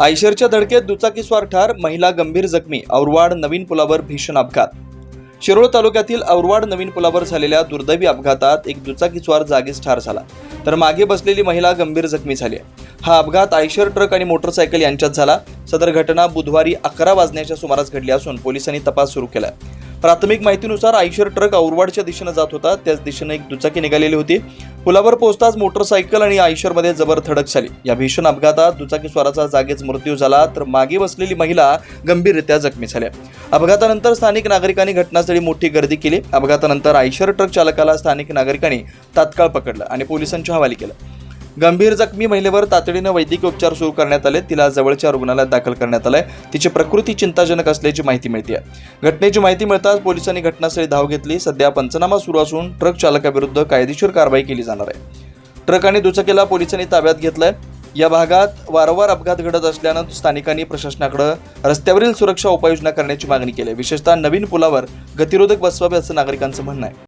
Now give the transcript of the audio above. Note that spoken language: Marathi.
आयशरच्या धडकेत दुचाकीस्वार ठार महिला गंभीर जखमी औरवाड नवीन पुलावर भीषण अपघात. शिरोळ तालुक्यातील औरवाड नवीन पुलावर झालेल्या दुर्दैवी अपघातात एक दुचाकीस्वार जागीच ठार झाला. तर मागे बसलेली महिला गंभीर जखमी झाली आहे. हा अपघात आयशर ट्रक आणि मोटरसायकल यांच्यात झाला. सदर घटना बुधवारी अकरा वाजण्याच्या सुमारास घडली असून पोलिसांनी तपास सुरू केला प्राथमिक माहितीनुसार आयशर ट्रक औरवाडच्या दिशेनं जात होता. त्याच दिशेनं एक दुचाकी निघालेली होती. पुलावर पोहोचताच मोटरसायकल आणि आयशरमध्ये जबर धडक झाली. या भीषण अपघातात दुचाकी स्वाराचा जागीच मृत्यू झाला तर मागे बसलेली महिला गंभीररित्या जखमी झाल्या. अपघातानंतर स्थानिक नागरिकांनी घटनास्थळी मोठी गर्दी केली. अपघातानंतर आयशर ट्रक चालकाला स्थानिक नागरिकांनी तात्काळ पकडलं आणि पोलिसांच्या हवाली केलं. गंभीर जखमी महिलेवर तातडीनं वैद्यकीय उपचार सुरू करण्यात आले. तिला जवळच्या रुग्णालयात दाखल करण्यात आलंय. तिची प्रकृती चिंताजनक असल्याची माहिती मिळते घटनेची माहिती मिळताच पोलिसांनी घटनास्थळी धाव घेतली. सध्या पंचनामा सुरू असून ट्रक चालकाविरुद्ध कायदेशीर कारवाई केली जाणार आहे. ट्रक आणि दुचाकीला पोलिसांनी ताब्यात घेतलंय. या भागात वारंवार अपघात घडत असल्यानं स्थानिकांनी प्रशासनाकडे रस्त्यावरील सुरक्षा उपाययोजना करण्याची मागणी केली आहे. विशेषतः नवीन पुलावर गतिरोधक बसवावे असं नागरिकांचं म्हणणं आहे.